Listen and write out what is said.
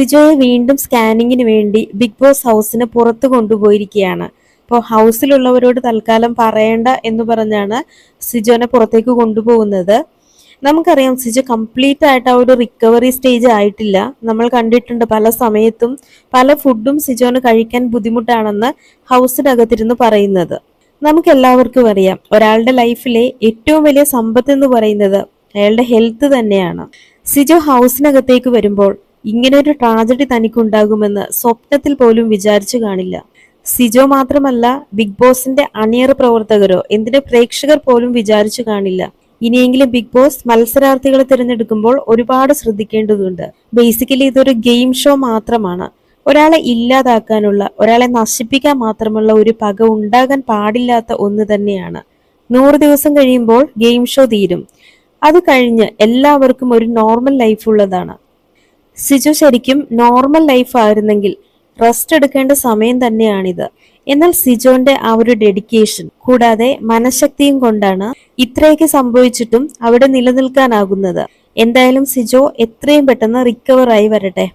സിജോയെ വീണ്ടും സ്കാനിങ്ങിന് വേണ്ടി big boss ഹൗസിന് പുറത്തു കൊണ്ടുപോയിരിക്കുകയാണ്. അപ്പോൾ ഹൗസിലുള്ളവരോട് തൽക്കാലം പറയേണ്ട എന്ന് പറഞ്ഞാണ് സിജോനെ പുറത്തേക്ക് കൊണ്ടുപോകുന്നത്. നമുക്കറിയാം സിജോ കംപ്ലീറ്റ് ആയിട്ട് ആ ഒരു റിക്കവറി സ്റ്റേജ് ആയിട്ടില്ല. നമ്മൾ കണ്ടിട്ടുണ്ട് പല സമയത്തും പല ഫുഡും സിജോന് കഴിക്കാൻ ബുദ്ധിമുട്ടാണെന്ന് ഹൗസിനകത്തിരുന്ന് പറയുന്നത്. നമുക്ക് എല്ലാവർക്കും അറിയാം ഒരാളുടെ ലൈഫിലെ ഏറ്റവും വലിയ സമ്പത്ത് എന്ന് പറയുന്നത് അയാളുടെ ഹെൽത്ത് തന്നെയാണ്. സിജോ ഹൗസിനകത്തേക്ക് വരുമ്പോൾ ഇങ്ങനെ ഒരു ട്രാജഡി തനിക്കുണ്ടാകുമെന്ന് സ്വപ്നത്തിൽ പോലും വിചാരിച്ചു കാണില്ല. സിജോ മാത്രമല്ല ബിഗ് ബോസിന്റെ അണിയർ പ്രവർത്തകരോ എന്തിന് പ്രേക്ഷകർ പോലും വിചാരിച്ചു കാണില്ല. ഇനിയെങ്കിലും ബിഗ് ബോസ് മത്സരാർത്ഥികളെ തിരഞ്ഞെടുക്കുമ്പോൾ ഒരുപാട് ശ്രദ്ധിക്കേണ്ടതുണ്ട്. ബേസിക്കലി ഇതൊരു ഗെയിം ഷോ മാത്രമാണ്. ഒരാളെ ഇല്ലാതാക്കാനുള്ള ഒരാളെ നശിപ്പിക്കാൻ മാത്രമുള്ള ഒരു പക ഉണ്ടാകാൻ പാടില്ലാത്ത ഒന്ന് തന്നെയാണ്. നൂറ് ദിവസം കഴിയുമ്പോൾ ഗെയിം ഷോ തീരും. അത് കഴിഞ്ഞ് എല്ലാവർക്കും ഒരു നോർമൽ ലൈഫ് ഉള്ളതാണ്. സിജു ശരിക്കും നോർമൽ ലൈഫ് ആയിരുന്നെങ്കിൽ റെസ്റ്റ് എടുക്കേണ്ട സമയം തന്നെയാണിത്. എന്നാൽ സിജോന്റെ ആ ഒരു ഡെഡിക്കേഷൻ കൂടാതെ മനഃശക്തിയും കൊണ്ടാണ് ഇത്രയൊക്കെ സംഭവിച്ചിട്ടും അവിടെ നിലനിൽക്കാനാകുന്നത്. എന്തായാലും സിജോ എത്രയും പെട്ടെന്ന് റിക്കവർ ആയി വരട്ടെ.